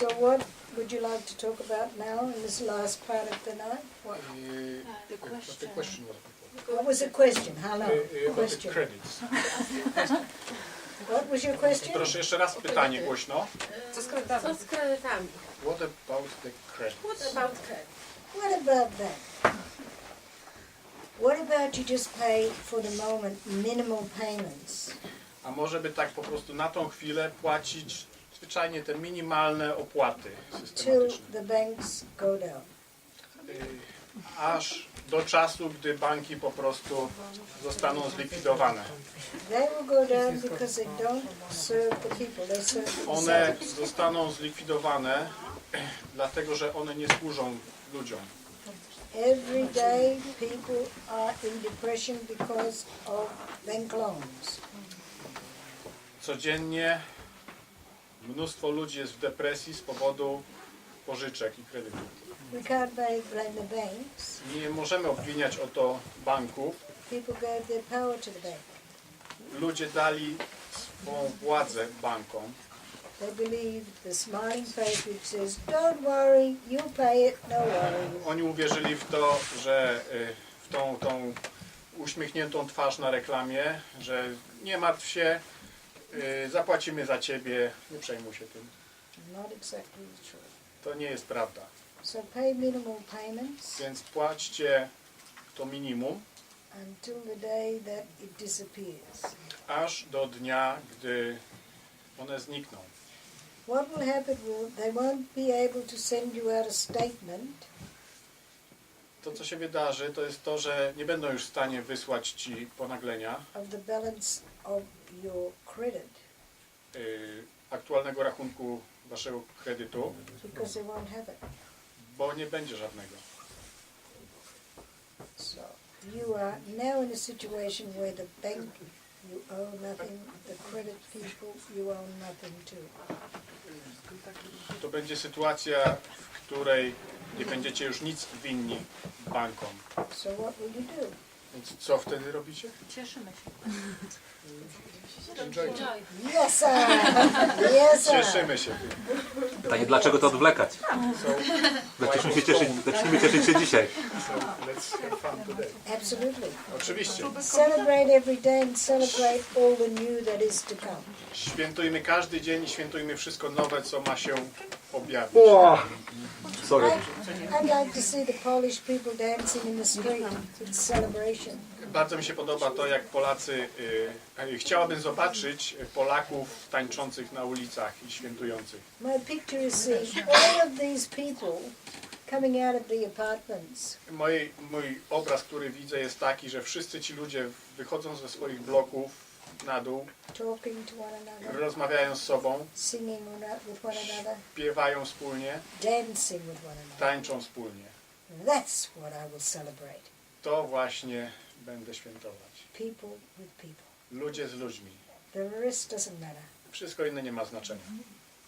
So what would you like to talk about now in this last part of the night? What, Uh, the what the question. question was before. what was the question? Hello, Uh, uh, about the question. credits. What was your question? Proszę jeszcze raz pytanie głośno. Co z kredytami? Co z kredytami? What about the credits? What about credit? What about that? What about you just pay for the moment minimal payments? A może by tak po prostu na tą chwilę płacić zwyczajnie te minimalne opłaty till systematyczne. the banks go down. Aż do czasu, gdy banki po prostu zostaną zlikwidowane. They will go down because they don't serve the people, they serve One themselves. zostaną zlikwidowane, dlatego że one nie służą ludziom. Every day people are in depression because of bank loans. Codziennie mnóstwo ludzi jest w depresji z powodu pożyczek i kredytów. We can't blame blame the banks. Nie możemy obwiniać o to banków. People gave their power to the bank. Ludzie dali swą władzę bankom. They believe the smiling face which says, don't worry, you pay it, no worries. Oni uwierzyli w to, że y, w tą, tą uśmiechniętą twarz na reklamie, że nie martw się, y, zapłacimy za ciebie, nie przejmuj się tym. Not exactly truth. To nie jest prawda. So pay minimal payments Więc płaćcie to minimum, until the day that it disappears. aż do dnia, gdy one znikną. What will happen will they won't be able to send you out a statement To, co się wydarzy, to jest to, że nie będą już w stanie wysłać ci ponaglenia of the balance of your credit y, aktualnego rachunku waszego kredytu, because they won't have it. bo nie będzie żadnego. So you are now in a situation where the bank you owe nothing, the credit people you owe nothing to. To będzie sytuacja, w której nie będziecie już nic winni bankom. So what will you do? Więc co wtedy robicie? Cieszymy się. Yes, sir. Yes, sir. Cieszymy się. Pytanie, dlaczego to odwlekać? So, Zacznijmy się cieszyć, zacznijmy cieszyć się dzisiaj. so let's have fun today. Absolutely. Oczywiście. Celebrate every day and celebrate all the new that is to come. Świętujmy każdy dzień i świętujmy wszystko nowe, co ma się objawić. Sorry. I'd like to see the Polish people dancing in the street. It's celebration. Bardzo mi się podoba to, jak Polacy. Y, y, chciałabym zobaczyć Polaków tańczących na ulicach i świętujących. My picture is all of these people coming out of the apartments, Mój, mój obraz, który widzę, jest taki, że wszyscy ci ludzie wychodzą ze swoich bloków na dół, talking to one another, rozmawiają z sobą, singing one- with one another, śpiewają wspólnie, dancing with one another. tańczą wspólnie. That's what I will celebrate. To właśnie będę świętować. People with people. Ludzie z ludźmi. The rest doesn't matter. Wszystko inne nie ma znaczenia.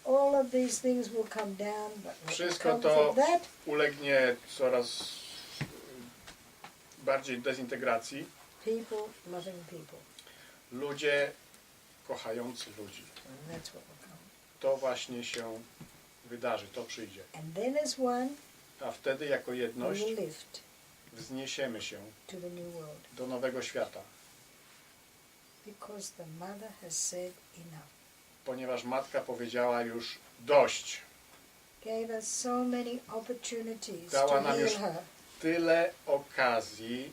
All of these things will come down, but what Wszystko to- that Ulegnie coraz y, bardziej dezintegracji. people loving people. Ludzie kochający ludzi. To właśnie się wydarzy, to przyjdzie. A wtedy jako jedność wzniesiemy się do nowego świata. Ponieważ matka powiedziała już dość. Dała nam już. Tyle okazji,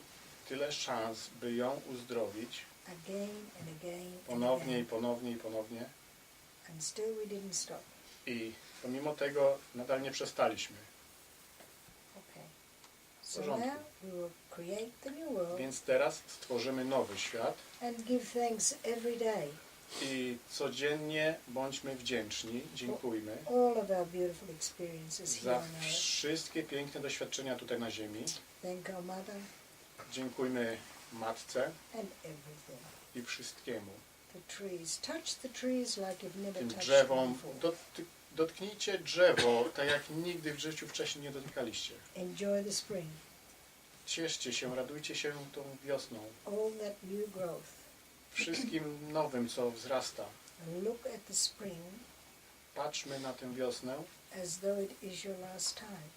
tyle szans, by ją uzdrowić Again and again and ponownie i again. ponownie i ponownie. And still we didn't stop. I pomimo tego nadal nie przestaliśmy. Okay. So porządku. now we will create the new world Więc teraz stworzymy nowy świat and give thanks every day. i codziennie bądźmy wdzięczni, dziękujmy All of our beautiful experiences here za on earth. wszystkie piękne doświadczenia tutaj na ziemi. Thank our mother Dziękujmy matce and everything. i wszystkiemu. The trees. Touch the trees like you've never Tym touched drzewom. before. Dotknijcie drzewo, tak jak nigdy w życiu wcześniej nie dotykaliście. Enjoy the spring. Cieszcie się, radujcie się tą wiosną. All that new growth. Wszystkim nowym, co wzrasta. And look at the spring Patrzmy na tę wiosnę as though it is your last time.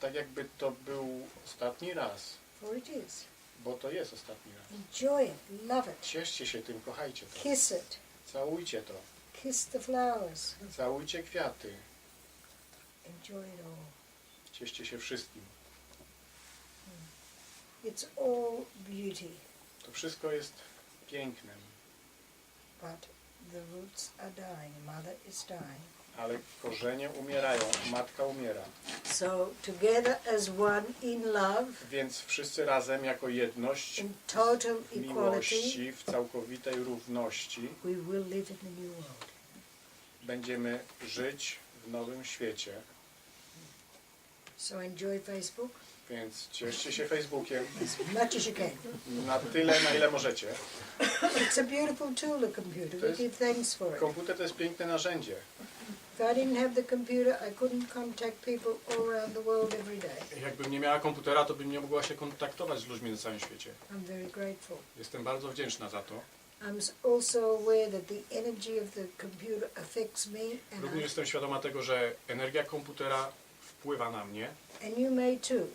Tak jakby to był ostatni raz, For it is. Bo to jest ostatni raz. Enjoy it, love it, Cieszcie się tym, kochajcie to. kiss it, Całujcie to. kiss the flowers, Całujcie kwiaty. enjoy it all. Cieszcie się wszystkim. It's all beauty, To wszystko jest pięknem, but the roots are dying, mother is dying. Ale korzenie umierają, matka umiera. So together as one in love, Więc wszyscy razem jako jedność in total w miłości, w całkowitej równości we will live in the new world. będziemy żyć w nowym świecie. So enjoy Facebook Więc cieszcie się Facebookiem na tyle, na ile możecie. It's a beautiful tool, the computer. We Yes. give thanks for it. Komputer to jest piękne narzędzie. If I didn't have the computer, I couldn't contact people all around the world every day. Jakbym nie miała komputera, to bym nie mogła się kontaktować z ludźmi na całym świecie. I'm very grateful. Jestem bardzo wdzięczna za to. I'm s- also aware that the energy of the computer affects me, and, Również I, jestem świadoma tego, że energia komputera wpływa na mnie and you may too.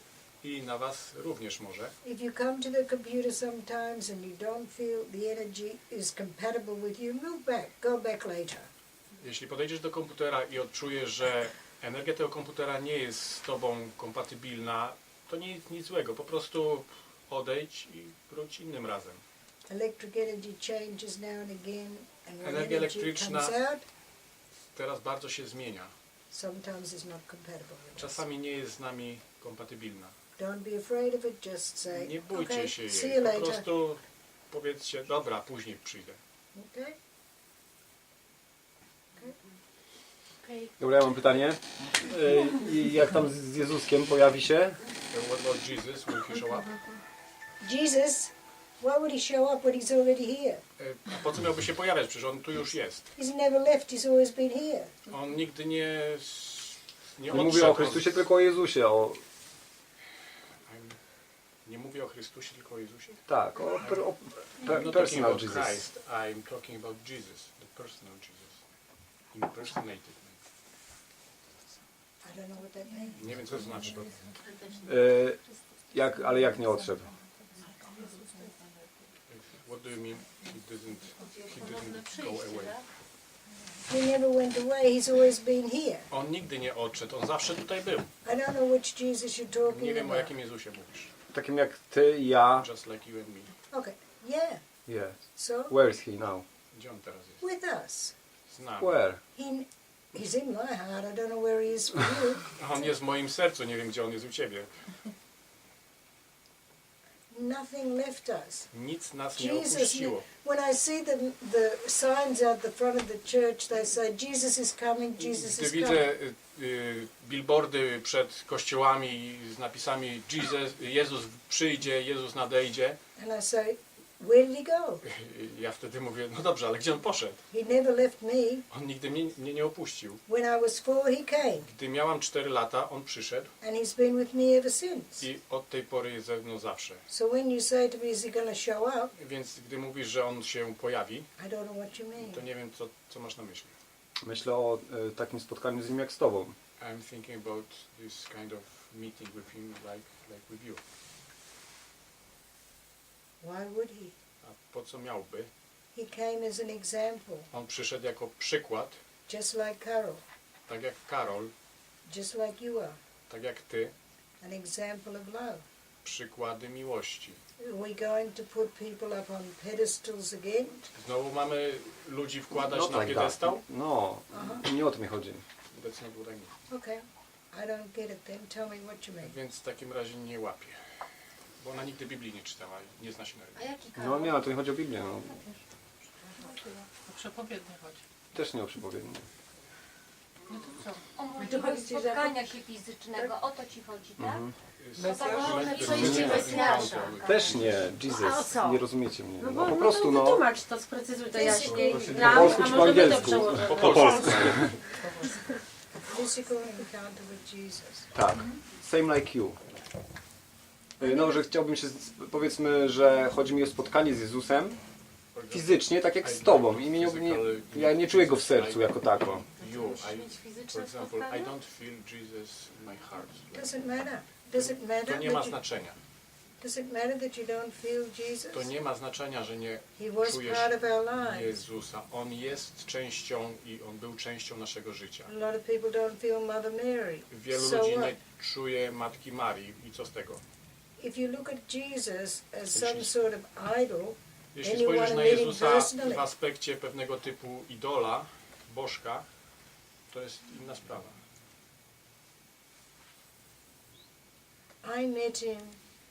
i na Was również może. If you come to the computer sometimes and you don't feel the energy is compatible with you, move back, go back later. Jeśli podejdziesz do komputera i odczujesz, że energia tego komputera nie jest z Tobą kompatybilna, to nie jest nic złego. Po prostu odejdź i wróć innym razem. Electric energy changes now and again, and when Energia energy elektryczna- comes out, Teraz bardzo się zmienia. sometimes it's not compatible with us. Czasami nie jest z nami kompatybilna. Don't be afraid of it, just say, Nie bójcie okay, się see jej. Po later. prostu powiedzcie, dobra, później przyjdę. Okay? Okej. Dobra, ja mam pytanie. Y, I jak tam z Jezuskiem pojawi się? And What about Jesus? Will he show up? Jesus, why would he show up when he's already here? E, A po co miałby się pojawiać? Przecież on tu już jest. He's never left, he's always been here. On nigdy nie, nie Nie odszedł. mówię o Chrystusie, tylko o Jezusie. O, Nie mówię o Chrystusie, tylko o Jezusie. tak, o, per, o I'm per, not personal talking about Jesus. Christ, I'm talking about Jesus, the personal Jesus. Impersonated me. I don't know what that means. Nie wiem, co to znaczy. To Y, jak, ale jak nie odszedł? What do you mean? He didn't, he didn't go away. tak? He never went away, he's always been here. On nigdy nie odszedł, on zawsze tutaj był. I don't know which Jesus you're talking Nie wiem, o about. jakim Jezusie mówisz. Takim jak ty i ja. Just like you and me. Okay, yeah. Yes. So, Where is he now? Gdzie on teraz jest? with us. Z nami. Where? He, he's in my heart, I don't know where he is for you. On jest w moim sercu, nie wiem, gdzie on jest u Ciebie. Nothing left us. Nic nas nie Jesus, opuściło. when I see the, the signs out the front of the church, they say, Jesus is coming, Jesus Gdy is widzę coming. y, y, billboardy przed kościołami z napisami Jesus, Jezus przyjdzie, Jezus nadejdzie, And I say, where did he go? ja wtedy mówię, no dobrze, ale gdzie on poszedł? He never left me. On nigdy mnie, mnie nie opuścił. When I was four, he came. Gdy miałam 4 lata, on przyszedł And he's been with me ever since. i od tej pory jest ze mną zawsze. So when you say to me, is he going to show up? Więc gdy mówisz, że on się pojawi, I don't know what you mean. to nie wiem, co, co masz na myśli. Myślę o y, takim spotkaniu z nim jak z tobą. I'm thinking about this kind of meeting with him like, like with you. Why would he? A po co miałby? He came as an example, On przyszedł jako przykład, just like Carol, tak jak Karol, just like you are, tak jak ty, an example of love. przykłady miłości. Are we going to put people up on pedestals again? Znowu mamy ludzi wkładać Not na like that. piedestał? No, nie o to mi chodzi. What I mean. Okay, I don't get it then. Tell me what you mean. Więc w takim razie nie łapie. Bo ona nigdy Biblii nie czytała i nie zna się na A No nie, ale to nie chodzi o Biblię. No. O przepowiednie chodzi. Też nie o przypowiednie. No to co? O spotkania się fizycznego, o to ci chodzi, tak? Mhm. Przyjście jest- Mesjasza. Też nie, A o Jesus, co? nie rozumiecie mnie. No No, bo po no prostu to no, wytłumacz to, sprecyzuj to jaśniej Po nam, polsku a czy może po my to angielsku? przełożymy. Po polsku. Physical encounter with Jesus. tak, same like you. Y, No, że chciałbym się, powiedzmy, że chodzi mi o spotkanie z Jezusem fizycznie, tak jak z tobą. I mnie nie, ja nie czuję go w sercu jako tako. To nie ma znaczenia. To nie ma znaczenia, że nie czujesz. Jezusa. On jest częścią i On był częścią naszego życia. Wielu ludzi nie czuje Matki Marii i co z tego? If you look at Jesus as Jeśli- some sort of idol, Jeśli And you spojrzysz na meet him Jezusa personally. w aspekcie pewnego typu idola, bożka, to jest inna sprawa. I met him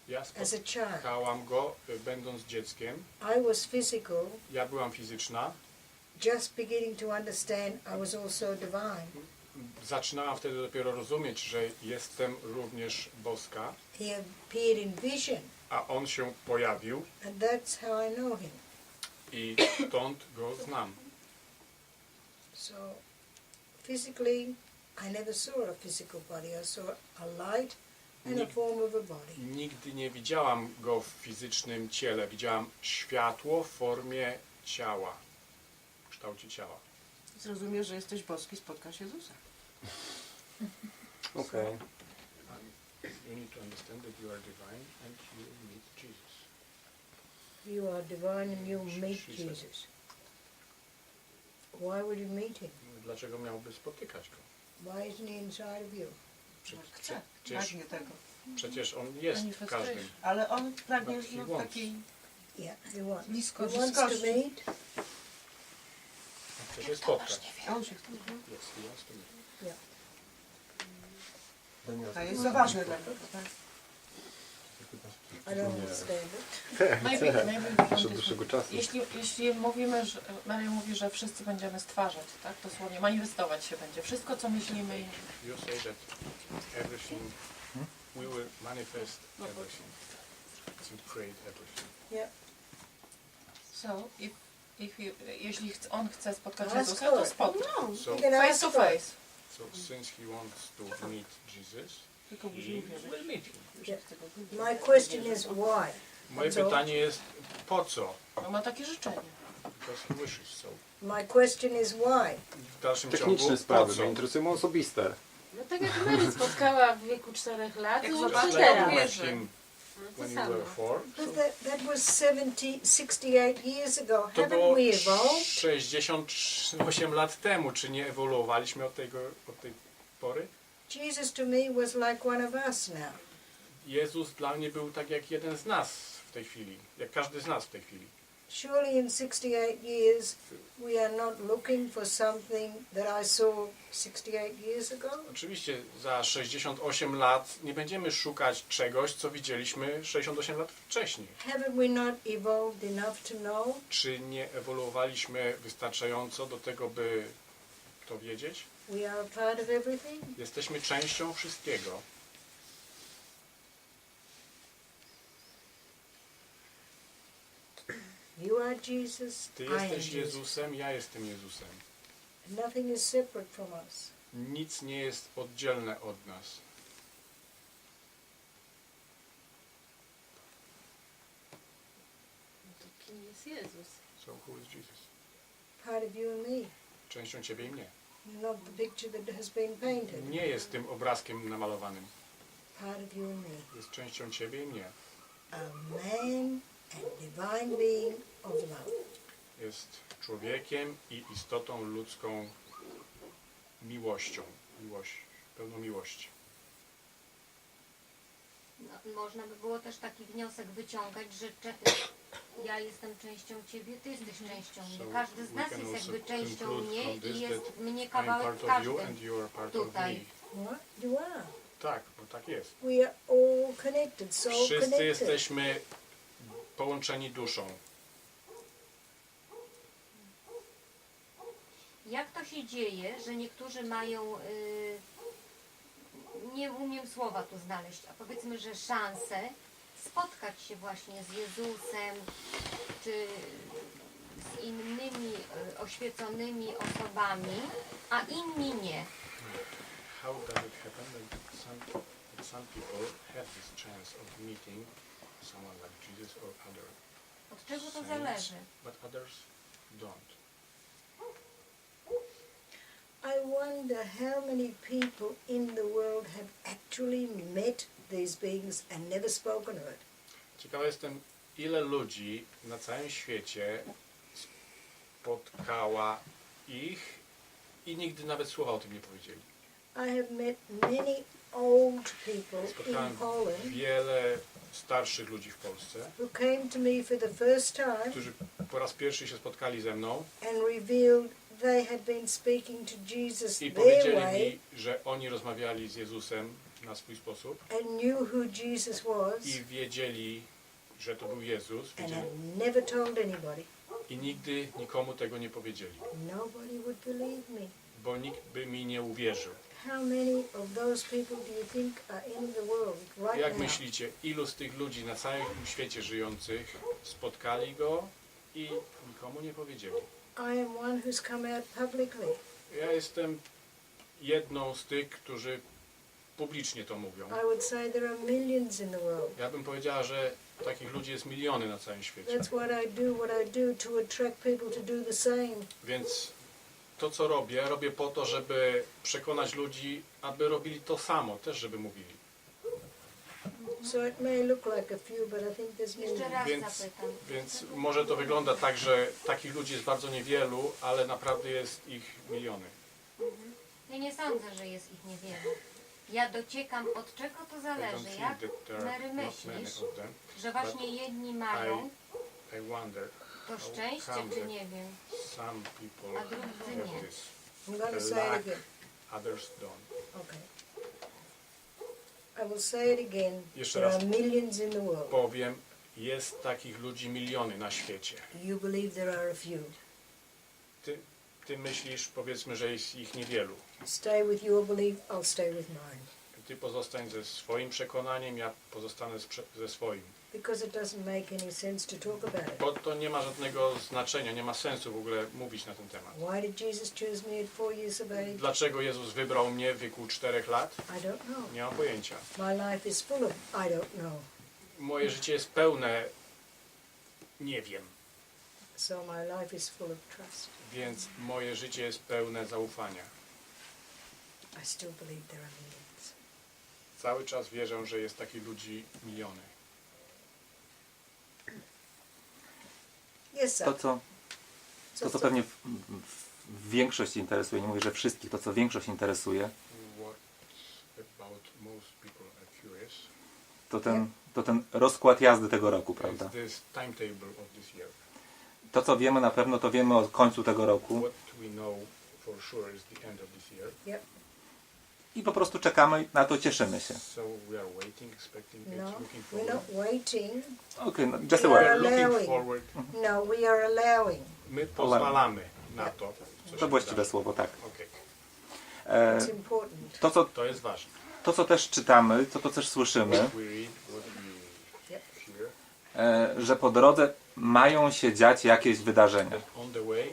Ja as a child. spotkałam go y, będąc dzieckiem. I was physical, Ja byłam fizyczna. just beginning to understand I was also divine. Zaczynałam wtedy dopiero rozumieć, że jestem również boska, He appeared in vision, a on się pojawił and that's how I know him. i stąd go znam. So, physically, I never saw a physical body. I saw a light and a form of a body. Nigdy nie widziałam go w fizycznym ciele. Widziałam światło w formie ciała, w kształcie ciała. Zrozumiesz, że jesteś boski, spotkasz Jezusa. Okej. You need to understand that you are divine and you meet Jesus. You are divine and you meet. Jesus. Why would you meet him? Dlaczego miałby spotykać go? Why isn't he inside of you? Prze- Chce, Przecież, pragnie tego. przecież on jest w każdym. Ale on pragnie But he no, wants. takiej Yeah, he wants. To bliskości. meet. Chce się spotkać. On się chce. Yes, he wants to meet. To jest za ważne dla niego. Tak? I don't understand it. Maybe, maybe we Jeszcze can od dłuższego dis- czasu. jeśli, jeśli mówimy, że Maria mówi, że wszyscy będziemy stwarzać, tak? Dosłownie manifestować się będzie. Wszystko, co myślimy i You say that everything, we will manifest everything. To create everything. Yeah. So, if, if you, jeśli on chce spotkać Ask Jezusa, to spotka. So, You can Face to face. So since he wants to meet Jesus, he will meet him. My question is why? Moje Co? pytanie jest, po co? Bo ma takie życzenie. Because he wishes so. My question is why? W dalszym ciągu, Techniczne po sprawy, co? mnie interesują osobiste. No tak jak Mary spotkała w wieku 4 lat, Jak zobaczy, Just zobaczy like teraz. him when you were four, But that, that was 70, 68 years ago. to Haven't było we evolved? 68 lat temu. Czy nie ewoluowaliśmy od, tego, od tej pory? Jesus to me was like one of us now. Jezus dla mnie był tak jak jeden z nas w tej chwili, jak każdy z nas w tej chwili. Surely in 68 years we are not looking for something that I saw 68 years ago. Oczywiście za 68 lat nie będziemy szukać czegoś, co widzieliśmy 68 lat wcześniej. Haven't we not evolved enough to know? Czy nie ewoluowaliśmy wystarczająco do tego, by to wiedzieć? We are part of everything. Jesteśmy częścią wszystkiego. You are Jesus, Ty I am jesteś Jesus. Jezusem, ja jestem Jezusem. Nothing is separate from us. Nic nie jest oddzielne od nas. To kim jest Jezus? So who is Jesus? Part of you and me. Częścią Ciebie i mnie. Not the picture that has been painted. Nie jest tym obrazkiem namalowanym. Part of you and me. Jest częścią Ciebie i mnie. A man and divine being of love. Jest człowiekiem i istotą ludzką miłością. Miłość, pełną miłości. No, można by było też taki wniosek wyciągać, że cze- ja jestem częścią ciebie, ty jesteś częścią mnie. Każdy z we nas can jest also jakby częścią conclude mnie from this i jest that mnie kawałek part w of you każdym. and you are part of tutaj. me. What? You are. Tak, bo tak jest. We are all connected, so Wszyscy connected. jesteśmy połączeni duszą. Jak to się dzieje, że niektórzy mają, y, nie umiem słowa tu znaleźć, a powiedzmy, że szansę spotkać się właśnie z Jezusem, czy z innymi y, oświeconymi osobami, a inni nie. How does it happen that some, that some people have this chance of meeting someone like Jesus or other Od czego to saints, zależy? but others don't? I wonder how many people in the world have actually met these beings and never spoken of it. Ciekawy jestem, ile ludzi na całym świecie spotkała ich i nigdy nawet słowa o tym nie powiedzieli. I have met many old people in Spotkałem Poland wiele starszych ludzi w Polsce, who came to me for the first time którzy po raz pierwszy się spotkali ze mną and revealed they had been speaking to Jesus i their powiedzieli way mi, że oni rozmawiali z Jezusem na swój sposób and knew who Jesus was i wiedzieli, że to był Jezus and wiedzieli, had never told anybody. i nigdy nikomu tego nie powiedzieli, Nobody would believe me. bo nikt by mi nie uwierzył. How many of those people do you think are in the world right Jak now? myślicie, ilu z tych ludzi na całym świecie żyjących spotkali go i nikomu nie powiedzieli? I am one who's come out publicly. Ja jestem jedną z tych, którzy publicznie to mówią. I would say there are millions in the world. Ja bym powiedziała, że takich ludzi jest miliony na całym świecie. That's what I do, what I do to attract people to do the same. Więc to, co robię, robię po to, żeby przekonać ludzi, aby robili to samo, też żeby mówili. So it may look like a few, but I think there's Jeszcze raz Więc- zapytam. Więc może to wygląda tak, że takich ludzi jest bardzo niewielu, ale naprawdę jest ich miliony. Ja nie sądzę, że jest ich niewiele. Ja dociekam, od czego to I don't zależy. think Jak that there Mary are not many myślisz, of them. że właśnie jedni mają I wonder, to szczęście, czy nie wiem. some people A drudzy have nie. this, I'm going to say lack. it again. others don't. Okay. I will say it again. Jeszcze There raz. are millions in the world. Powiem, jest takich ludzi miliony na świecie. You believe there are a few. Ty, ty myślisz, powiedzmy, że jest ich niewielu. Stay with your belief, I'll stay with mine. Ty pozostań ze swoim przekonaniem, ja pozostanę z prze- ze swoim. Because it doesn't make any sense to talk about it. Bo to nie ma żadnego znaczenia, nie ma sensu w ogóle mówić na ten temat. Why did Jesus choose me at four years of age? Dlaczego Jezus wybrał mnie w wieku czterech lat? I don't know. Nie mam pojęcia. My life is full of I don't know. Moje życie jest pełne nie wiem, So my life is full of trust. więc moje życie jest pełne zaufania. I still believe there are millions. Cały czas wierzę, że jest takich ludzi miliony. Sir. To, co, to, co pewnie w, w, w większość interesuje, nie mówię, że wszystkich, to co większość interesuje, to ten, to ten rozkład jazdy tego roku, prawda? To, co wiemy na pewno, to wiemy o końcu tego roku. Yep. I po prostu czekamy na to, cieszymy się. So we are waiting, expecting it, No, looking we're forward. not waiting. Okej, no, just a We word. are Looking allowing. forward. No, we are allowing. My pozwalamy na to, co To się właściwe wydarzy. słowo, tak. Okej, E, It's important. to, co, to jest ważne. to, co też czytamy, to, to też słyszymy, What we read, what we Yep. hear, e, że po drodze mają się dziać jakieś wydarzenia. that on the way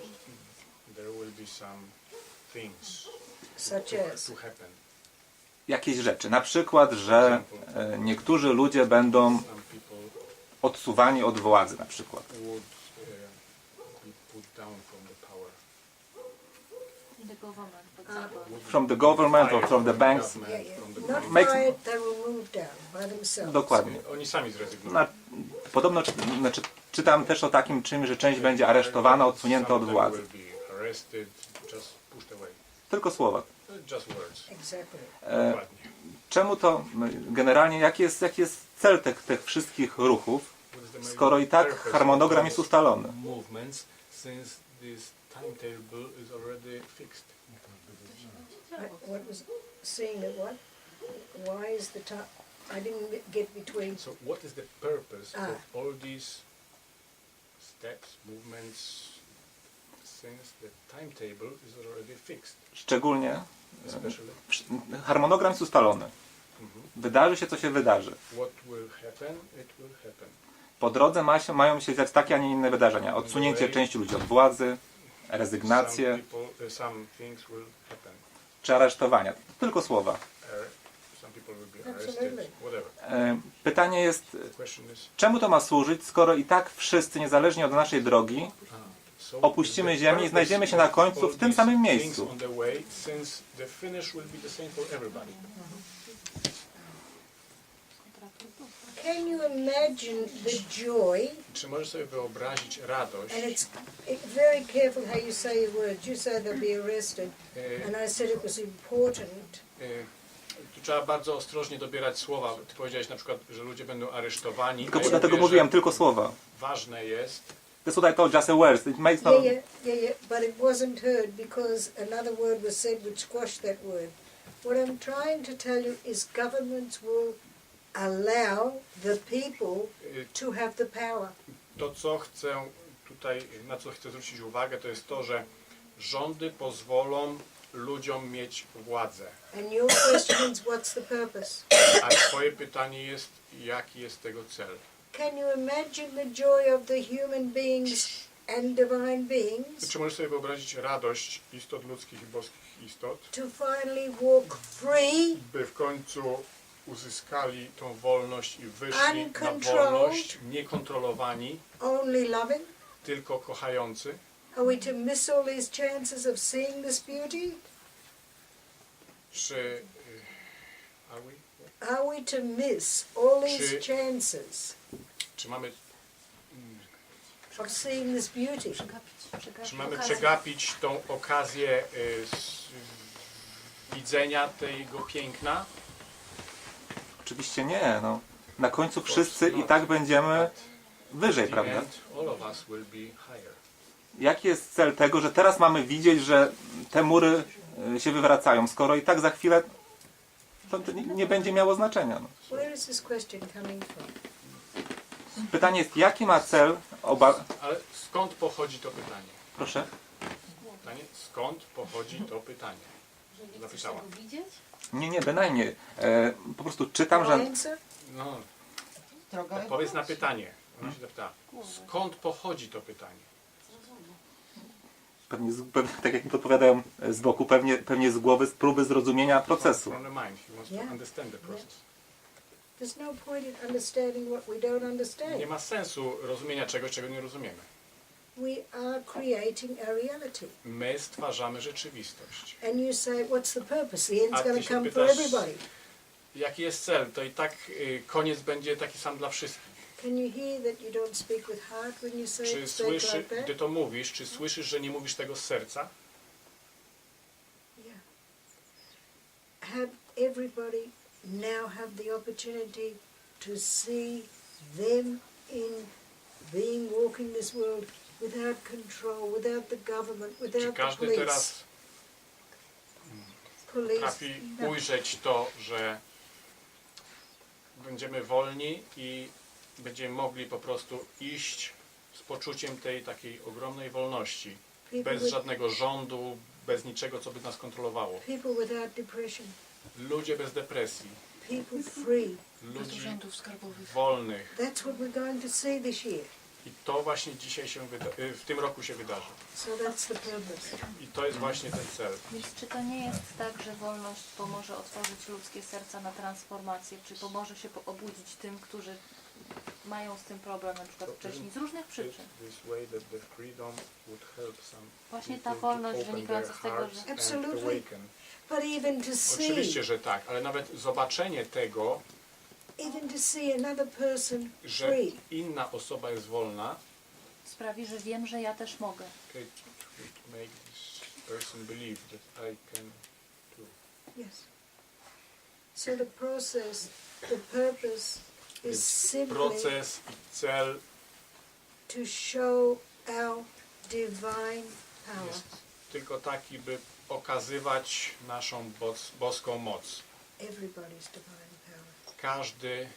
there will be some things Such as. to happen. Jakieś rzeczy. Na przykład, że e, niektórzy ludzie będą odsuwani od władzy na przykład. from the government, or from the banks. Dokładnie. Oni sami zrezygnują. Podobno czy, znaczy, czytam też o takim czymś, że część będzie aresztowana, odsunięta od władzy. Tylko słowa. E, czemu to generalnie, jaki jest, jaki jest cel tych, tych wszystkich ruchów, skoro i tak harmonogram jest ustalony? Movements, since this timetable is already fixed. I, what was seeing that what? Why is the time? I didn't get between. So what is the purpose Ah. of all these steps, movements, since the timetable is already fixed, Szczególnie harmonogram jest ustalony. Wydarzy się, co się wydarzy. Po drodze ma się, mają się dziać takie, a nie inne wydarzenia. Odsunięcie części ludzi od władzy, rezygnacje uh, czy aresztowania. Tylko słowa. Whatever. E, Pytanie jest, czemu to ma służyć, skoro i tak wszyscy, niezależnie od naszej drogi, opuścimy ziemię i znajdziemy się na końcu w tym samym miejscu. Can you imagine the joy? Czy możesz sobie wyobrazić radość? And it's it, very careful how you say your words. You say they'll be arrested, e, and I said it was important. e, Tu trzeba bardzo ostrożnie dobierać słowa. Ty powiedziałeś na przykład, że ludzie będą aresztowani. Tylko ja dlatego mówię, mówiłem że tylko słowa. Ważne jest, That's what I told just a words. It makes no... Yeah, yeah, yeah, yeah. But it wasn't heard because another word was said which squashed that word. What I'm trying to tell you is governments will allow the people y, to have the power. to co chcę tutaj, na co chcę zwrócić uwagę, to jest to, że rządy pozwolą ludziom mieć władzę. And your question is, what's the purpose? A twoje pytanie jest, jaki jest tego cel? Can you imagine the joy of the human beings and divine beings Czy możesz sobie wyobrazić radość istot ludzkich i boskich istot, to finally walk free, by w końcu uzyskali tą wolność i wyszli na Uncontrolled. wolność, niekontrolowani, only loving? tylko kochający? Are we to miss all these chances of seeing this beauty? Czy... y, Are we? Are we to miss all these Czy- chances Czy mamy, this beauty? czy mamy przegapić tą okazję y, z, widzenia tego piękna? Oczywiście nie, no. Na końcu wszyscy i tak będziemy wyżej, the prawda? end, all of us will be higher. Jaki jest cel tego, że teraz mamy widzieć, że te mury y, się wywracają, skoro i tak za chwilę to to nie, nie będzie miało znaczenia. No. Where is this question coming from? Pytanie jest, jaki ma cel oba... Ale skąd pochodzi to pytanie? Proszę? Pytanie, skąd pochodzi to pytanie? Zapytała. Nie, nie, bynajmniej. E, po prostu czytam, że? No, odpowiedz na pytanie. Ona się zapytała, skąd pochodzi to pytanie? pewnie, z, pewnie tak jak mi podpowiadają e, z boku, pewnie, pewnie z głowy, z próby zrozumienia procesu. From the mind. He wants Yeah. to understand the process. There's no point in understanding what we don't Nie understand. ma sensu rozumienia czegoś, czego nie rozumiemy. We are creating a reality. My stwarzamy rzeczywistość. And you say, what's the purpose? The end's A going ty to się come for pytasz- everybody. Jaki jest cel? To i tak y, koniec będzie taki sam dla wszystkich. Can you hear that you don't speak with heart when you say Czy it słyszy, like that? gdy to mówisz, czy słyszysz, że nie mówisz tego z serca? Yeah. Have everybody now have the opportunity to see them in being walking this world without control, without the government, Czy without the każdy police. teraz police. potrafi ujrzeć to, że będziemy wolni i będziemy mogli po prostu iść z poczuciem tej takiej ogromnej wolności, People, bez with, żadnego rządu, bez niczego, co by nas kontrolowało. people without depression, Ludzie bez depresji, people free. Bez ludzi urzędów skarbowych. wolnych. That's what we're going to see this year. I to właśnie dzisiaj się wyda- y, w tym roku się wydarzy. So that's the purpose. I to jest właśnie ten cel. Więc czy to nie jest tak, że wolność pomoże otworzyć ludzkie serca na transformację, czy pomoże się po- obudzić tym, którzy mają z tym problem na przykład wcześniej, z różnych przyczyn. This way that the freedom would help some Właśnie ta wolność wynikająca z tego, że Absolutely. Awaken. But even to Oczywiście, że tak, ale nawet zobaczenie tego, even to see another person że free, inna osoba jest wolna, sprawi, że wiem, że ja też mogę. it would make this person believe that I can too. yes. So the process, the purpose is Więc simply proces i cel to show our divine power. jest tylko taki, by okazywać naszą bos boską moc. Każdy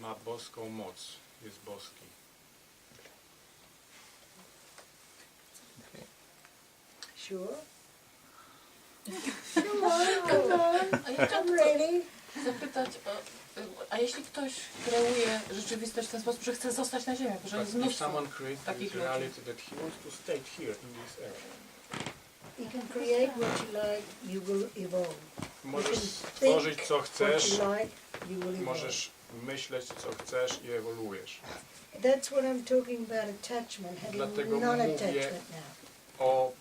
ma boską moc, jest boski. Sure? Ready. zapytać, o, a jeśli ktoś kreuje rzeczywistość w ten sposób, że chce zostać na ziemi, że But jest if mnóstwo takich ludzi. You can create what you like, you will evolve. możesz think stworzyć co What chcesz, you like, you will evolve. możesz myśleć, co chcesz i ewoluujesz. That's what I'm talking about attachment, having Dlatego non-attachment now. O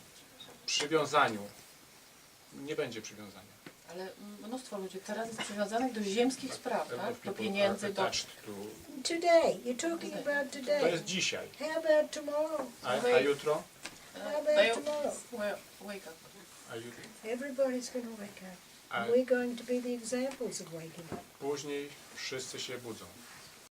przywiązaniu. Nie będzie przywiązania. Ale mnóstwo ludzi teraz jest przywiązanych do ziemskich spraw, tak? Do pieniędzy, do... attached to... Today, you're talking about To today. jest dzisiaj. How about tomorrow? A, a jutro? How about Dają- tomorrow? Well, wake up. A jutro? Everybody's going to wake up. A We're going to be the examples of waking up. później wszyscy się budzą.